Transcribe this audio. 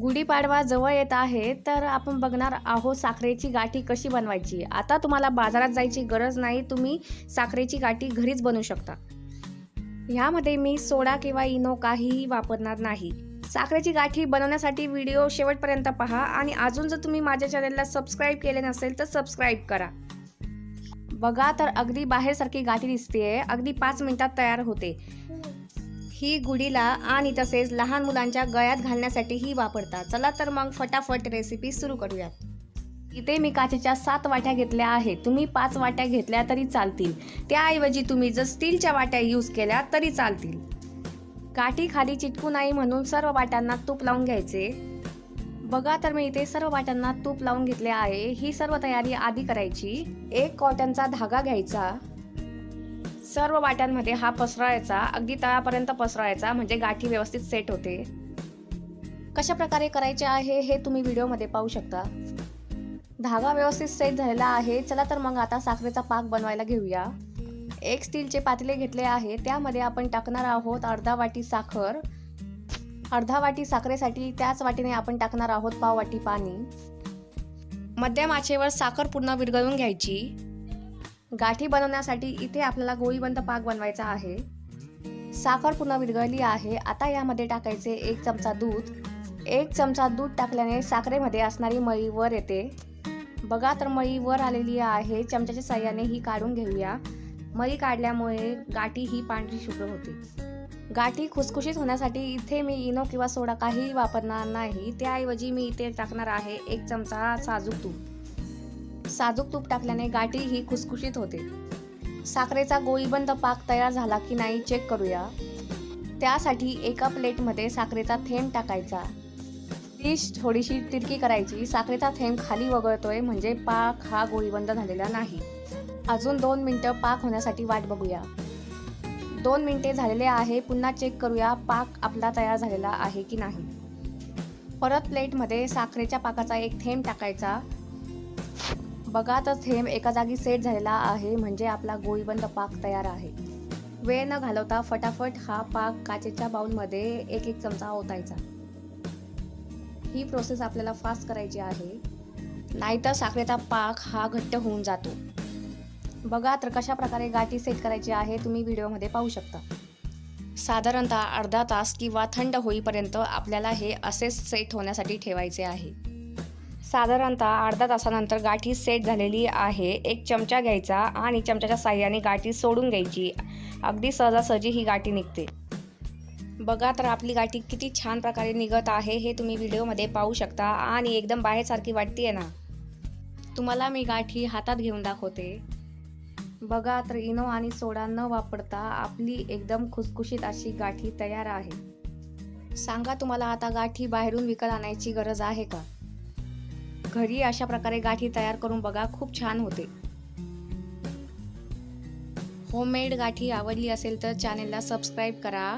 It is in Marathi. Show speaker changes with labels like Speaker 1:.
Speaker 1: गुढीपाडवा जवळ येत आहे तर आपण बघणार आहोत साखरेची गाठी कशी बनवायची. आता तुम्हाला बाजारात जायची गरज नाही तुम्ही साखरेची गाठी घरीच बनवू शकता. ह्यामध्ये मी सोडा किंवा इनो काहीही वापरणार नाही. साखरेची गाठी बनवण्यासाठी व्हिडिओ शेवटपर्यंत पहा आणि अजून जर तुम्ही माझ्या चॅनलला सबस्क्राईब केले नसेल तर सबस्क्राईब करा. बघा तर अगदी बाहेरसारखी गाठी दिसते अगदी पाच मिनिटात तयार होते. ही गुढीला आणि तसेच लहान मुलांच्या गळ्यात घालण्यासाठीही वापरतात. चला तर मग फटाफट रेसिपी सुरू करूयात. इथे मी काचेच्या सात वाट्या घेतल्या आहेत. तुम्ही पाच वाट्या घेतल्या तरी चालतील. त्याऐवजी तुम्ही जर स्टीलच्या वाट्या यूज केल्या तरी चालतील. काठी खाली चिटकू नाही म्हणून सर्व वाट्यांना तूप लावून घ्यायचे. बघा तर मी इथे सर्व वाट्यांना तूप लावून घेतले आहे. ही सर्व तयारी आधी करायची. एक कॉटनचा धागा घ्यायचा. सर्व वाट्यांमध्ये हा पसरायचा अगदी तळापर्यंत पसरायचा म्हणजे गाठी व्यवस्थित सेट होते. कशा प्रकारे करायचे आहे हे तुम्ही व्हिडिओमध्ये पाहू शकता. धागा व्यवस्थित सेट झालेला आहे चला तर मग आता साखरेचा पाक बनवायला घेऊया. एक स्टीलचे पातेले घेतले आहे त्यामध्ये आपण टाकणार आहोत अर्धा वाटी साखर. अर्धा वाटी साखरेसाठी त्याच वाटीने आपण टाकणार आहोत पाव वाटी पाणी. मध्यम आचेवर साखर पूर्ण विरघळून घ्यायची. गाठी बनवण्यासाठी इथे आपल्याला गोळीबंद पाक बनवायचा आहे. साखर पुन्हा विरघळली आहे. आता यामध्ये टाकायचे एक चमचा दूध. एक चमचा दूध टाकल्याने साखरेमध्ये असणारी मळी वर येते. बघा तर मळी वर आलेली आहे. चमच्याच्या साह्याने ही काढून घेऊया. मळी काढल्यामुळे गाठी ही पांढरी शुभ्र होते. गाठी खुसखुशीत होण्यासाठी इथे मी इनो किंवा सोडा काहीही वापरणार नाही. त्याऐवजी मी इथे टाकणार आहे एक चमचा साजूक तूप साजूक तूप टाकल्याने गाठी ही खुसखुशीत होते. साखरेचा गोळीबंद पाक तयार झाला की नाही चेक करूया. त्यासाठी एका प्लेटमध्ये साखरेचा थेंब टाकायचा. डिश थोडीशी तिरकी करायची. साखरेचा थेंब खाली वगळतोय म्हणजे पाक हा गोळीबंद झालेला नाही. अजून दोन मिनटं पाक होण्यासाठी वाट बघूया. दोन मिनिटे झालेले आहे. पुन्हा चेक करूया पाक आपला तयार झालेला आहे की नाही. परत प्लेटमध्ये साखरेच्या पाकाचा एक थेंब टाकायचा. बघा तर थेंब एका जागी सेट झालेला आहे म्हणजे आपला गोळीबंद पाक तयार आहे. वेळ न घालवता फटाफट हा पाक काचेच्या बाऊलमध्ये एक एक चमचा ओतायचा. ही प्रोसेस आपल्याला फास्ट करायची आहे. नाहीतर साखरेचा पाक हा घट्ट होऊन जातो. बघा तर कशा प्रकारे गाठी सेट करायची आहे तुम्ही व्हिडिओमध्ये पाहू शकता. साधारणतः अर्धा तास किंवा थंड होईपर्यंत आपल्याला हे असेच सेट होण्यासाठी ठेवायचे आहे. साधारणतः अर्धा तासानंतर गाठी सेट झालेली आहे. एक चमचा घ्यायचा आणि चमच्याच्या साह्याने गाठी सोडून घ्यायची. अगदी सहजासहजी ही गाठी निघते. बघा तर आपली गाठी किती छान प्रकारे निघत आहे हे तुम्ही व्हिडिओमध्ये पाहू शकता आणि एकदम बाहेरसारखी वाटते ना. तुम्हाला मी गाठी हातात घेऊन दाखवते. बघा तर इनो आणि सोडा न वापरता आपली एकदम खुसखुशीत अशी गाठी तयार आहे. सांगा तुम्हाला आता गाठी बाहेरून विकत आणायची गरज आहे का? घरी अशा प्रकारे गाठी तयार करून बघा खूप छान होते. होममेड गाठी आवडली असेल तर चॅनेलला सबस्क्राईब करा.